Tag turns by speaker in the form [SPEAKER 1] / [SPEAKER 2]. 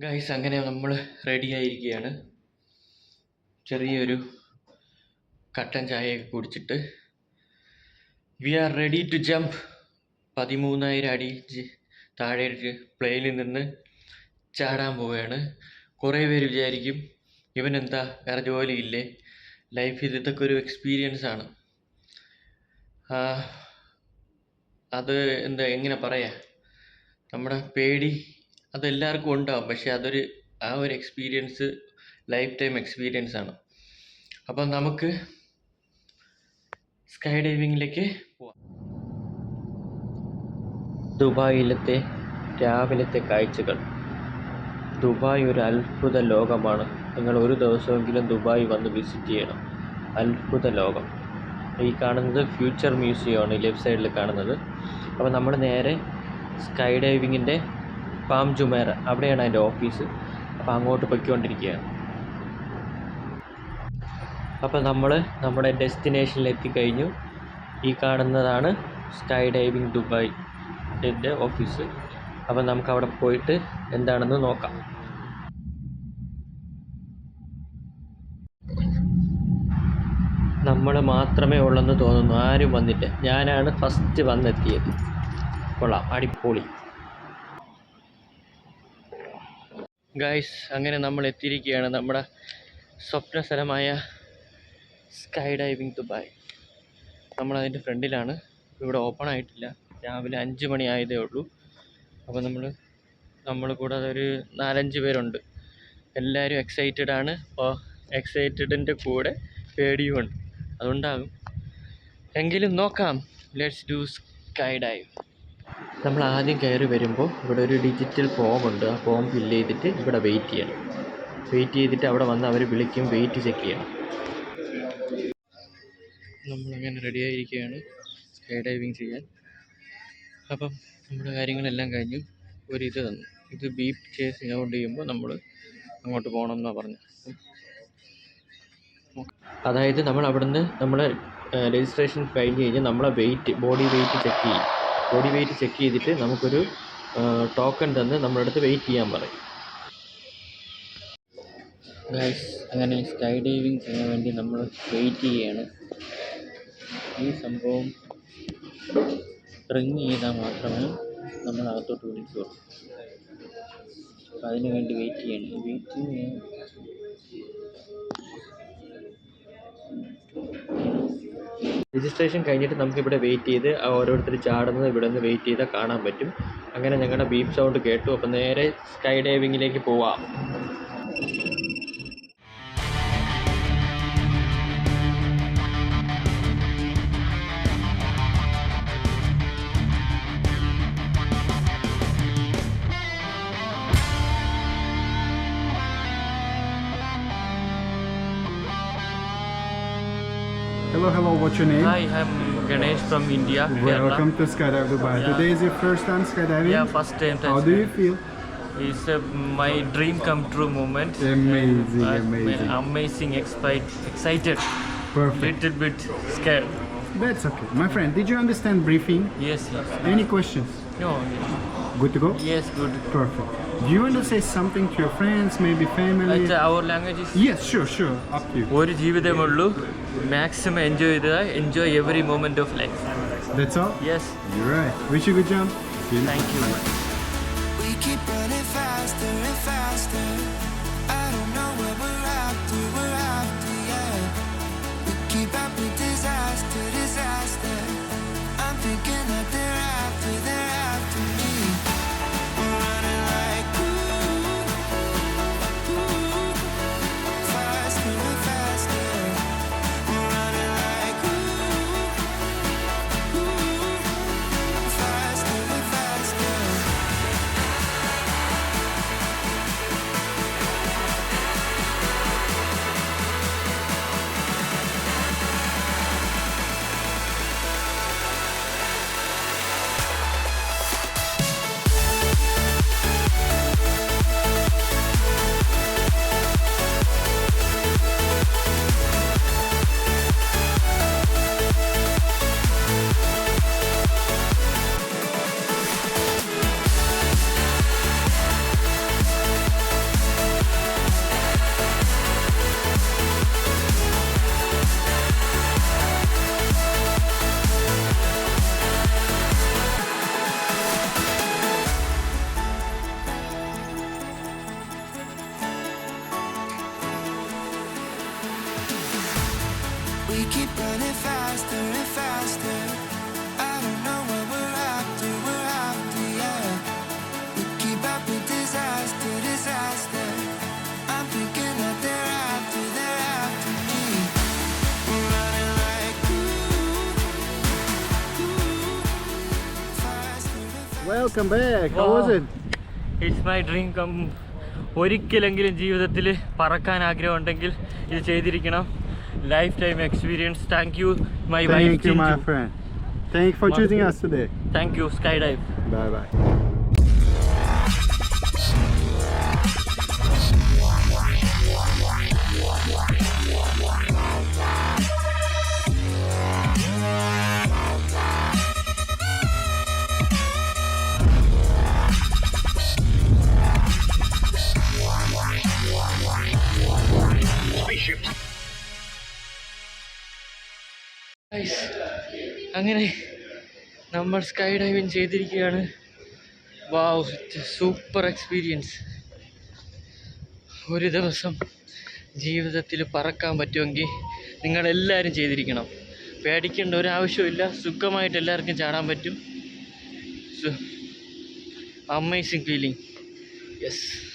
[SPEAKER 1] Guys അങ്ങനെ നമ്മൾ ready ആയിരിക്കുകയാണ് ചെറിയൊരു കട്ടൻ ചായയൊക്കെ കുടിച്ചിട്ട്. We are ready to jump പതിമൂന്നായിരം അടി താഴെ പ്ലെയിനിൽ നിന്ന് ചാടാൻ പോവുകയാണ്. കുറേ പേര് വിചാരിക്കും ഇവനെന്താ വേറെ ജോലിയില്ലേ? ലൈഫ് ഇതൊക്കെ ഒരു എക്സ്പീരിയൻസ് ആണ്. അത് എന്താ എങ്ങനെ പറയാ? നമ്മുടെ പേടി അതെല്ലാവർക്കും ഉണ്ടാവും. പക്ഷെ അതൊരു ആ ഒരു എക്സ്പീരിയൻസ് ലൈഫ് ടൈം എക്സ്പീരിയൻസ് ആണ്. അപ്പം നമുക്ക് സ്കൈ ഡൈവിങ്ങിലേക്ക് പോവാം ദുബായിലത്തെ രാവിലത്തെ കാഴ്ചകൾ. ദുബായ് ഒരു അത്ഭുത ലോകമാണ്. നിങ്ങൾ ഒരു ദിവസമെങ്കിലും ദുബായ് വന്ന് വിസിറ്റ് ചെയ്യണം. അത്ഭുത ലോകം. ഈ കാണുന്നത് ഫ്യൂച്ചർ മ്യൂസിയമാണ് ലെഫ്റ്റ് സൈഡിൽ കാണുന്നത്. അപ്പോൾ നമ്മൾ നേരെ സ്കൈ ഡൈവിങ്ങിന്റെ പാം ജുമേറ അവിടെയാണ് അതിന്റെ ഓഫീസ്. അപ്പോൾ അങ്ങോട്ട് പൊയ്ക്കൊണ്ടിരിക്കുകയാണ്. അപ്പോൾ നമ്മൾ നമ്മുടെ ഡെസ്റ്റിനേഷനിൽ എത്തിക്കഴിഞ്ഞു. ഈ കാണുന്നതാണ് സ്കൈ ഡൈവിംഗ് ദുബായ് എന്റെ ഓഫീസ്. അപ്പോൾ നമുക്ക് അവിടെ പോയിട്ട് എന്താണെന്ന് നോക്കാം. നമ്മൾ മാത്രമേ ഉള്ളെന്ന് തോന്നുന്നു. ആരും വന്നില്ല. ഞാനാണ് ഫസ്റ്റ് വന്നെത്തിയത്. കൊള്ളാം. അടിപൊളി. ഗായ്സ് അങ്ങനെ നമ്മൾ എത്തിയിരിക്കുകയാണ് നമ്മുടെ സ്വപ്ന സ്ഥലമായ സ്കൈ ഡൈവിങ് ദുബായ് നമ്മളതിന്റെ ഫ്രണ്ടിലാണ്. ഇവിടെ ഓപ്പൺ ആയിട്ടില്ല. രാവിലെ അഞ്ച് മണി ആയതേ ഉള്ളൂ. അപ്പോൾ നമ്മൾ നമ്മൾ കൂടാതെ ഒരു നാലഞ്ച് പേരുണ്ട്. എല്ലാവരും എക്സൈറ്റഡ് ആണ്. അപ്പോൾ എക്സൈറ്റഡിന്റെ കൂടെ പേടിയുമുണ്ട്. അതുകൊണ്ടാകും എങ്കിലും നോക്കാം. ലെറ്റ്സ് ഡു സ്കൈ ഡൈവ് നമ്മൾ ആദ്യം കയറി വരുമ്പോൾ ഇവിടെ ഒരു ഡിജിറ്റൽ ഫോം ഉണ്ട്. ആ ഫോം ഫില്ല് ചെയ്തിട്ട് ഇവിടെ വെയിറ്റ് ചെയ്യണം. വെയിറ്റ് ചെയ്തിട്ട് അവിടെ വന്ന് അവർ വിളിക്കും വെയിറ്റ് ചെക്ക് ചെയ്യണം. നമ്മളങ്ങനെ റെഡി ആയിരിക്കുകയാണ് സ്കൈ ഡൈവിങ് ചെയ്യാൻ. അപ്പം നമ്മുടെ കാര്യങ്ങളെല്ലാം കഴിഞ്ഞു. ഒരു ഇത് തന്നു ഇത് ബീപ്പ് ചേസ് ഇങ്ങോട്ട് ചെയ്യുമ്പോൾ നമ്മൾ അങ്ങോട്ട് പോകണം എന്നാണ് പറഞ്ഞത്. അതായത് നമ്മൾ അവിടുന്ന് നമ്മൾ രജിസ്ട്രേഷൻ കഴിഞ്ഞ് കഴിഞ്ഞ് നമ്മളെ വെയിറ്റ് ബോഡി വെയിറ്റ് ചെക്ക് ചെയ്യും. ബോഡി വെയിറ്റ് ചെക്ക് ചെയ്തിട്ട് നമുക്കൊരു ടോക്കൺ തന്ന് നമ്മുടെ അടുത്ത് വെയിറ്റ് ചെയ്യാൻ പറയും. ഗൈസ് അങ്ങനെ സ്കൈ ഡൈവിങ് ചെയ്യാൻ വേണ്ടി നമ്മൾ വെയിറ്റ് ചെയ്യുകയാണ് ഈ സംഭവം റിങ് ചെയ്താൽ മാത്രമേ നമ്മൾ അകത്തോട്ട് വിളിക്കുകയുള്ളൂ അപ്പം അതിന് വേണ്ടി വെയിറ്റ് ചെയ്യണം. വെയിറ്റിംഗ് രജിസ്ട്രേഷൻ കഴിഞ്ഞിട്ട് നമുക്കിവിടെ വെയിറ്റ് ചെയ്ത് ഓരോരുത്തർ ചാടുന്നത് ഇവിടെ നിന്ന് വെയിറ്റ് ചെയ്താൽ കാണാൻ പറ്റും. അങ്ങനെ ഞങ്ങളുടെ ബീപ്പ് സൗണ്ട് കേട്ടു അപ്പം നേരെ സ്കൈ ഡൈവിങ്ങിലേക്ക് പോവാം.
[SPEAKER 2] Hello, hello, what's your name?
[SPEAKER 1] Hi, I'm Ganesh from India.
[SPEAKER 2] Welcome to Skydive Dubai.
[SPEAKER 1] Yeah.
[SPEAKER 2] Today is your first time skydiving?
[SPEAKER 1] Yeah, first time.
[SPEAKER 2] How do you feel?
[SPEAKER 1] It's uh, my dream come true moment.
[SPEAKER 2] Amazing,
[SPEAKER 1] I'm
[SPEAKER 2] amazing.
[SPEAKER 1] amazing, excited, excited,
[SPEAKER 2] Perfect.
[SPEAKER 1] little bit scared.
[SPEAKER 2] That's okay. My friend, did you understand briefing?
[SPEAKER 1] Yes, yes.
[SPEAKER 2] Any questions?
[SPEAKER 1] No,
[SPEAKER 2] Good to go?
[SPEAKER 1] yes, good.
[SPEAKER 2] Perfect. Do you want to say something to your friends, maybe family?
[SPEAKER 1] But our language is
[SPEAKER 2] Yes, sure, sure. Up to you.
[SPEAKER 1] ഒരു ജീവിതമുള്ളൂ maximum enjoy ചെയ്തത് enjoy every moment of life
[SPEAKER 2] That's all?
[SPEAKER 1] Yes
[SPEAKER 2] You're right. Wish you good jump. See you
[SPEAKER 1] thank you
[SPEAKER 3] We keep running faster and faster.
[SPEAKER 2] Back. How was
[SPEAKER 1] Wow.
[SPEAKER 2] it?
[SPEAKER 1] It's my dream come ഒരിക്കലെങ്കിലും ജീവിതത്തിൽ പറക്കാൻ ആഗ്രഹമുണ്ടെങ്കിൽ ഇത് ചെയ്തിരിക്കണം. lifetime experience. Thank you, my
[SPEAKER 2] Thank
[SPEAKER 1] wife.
[SPEAKER 2] Thank you, my friend. Thank you for choosing us today.
[SPEAKER 1] Thank you, Skydive.
[SPEAKER 2] Bye bye.
[SPEAKER 1] അങ്ങനെ നമ്മൾ sky diving ചെയ്തിരിക്കുകയാണ്. Wow super experience. ഒരു ദിവസം ജീവിതത്തിൽ പറക്കാൻ പറ്റുമെങ്കിൽ നിങ്ങളെല്ലാവരും ചെയ്തിരിക്കണം. പേടിക്കേണ്ട ഒരു ആവശ്യമില്ല സുഖമായിട്ട് എല്ലാവർക്കും ചാടാൻ പറ്റും. Amazing feeling yes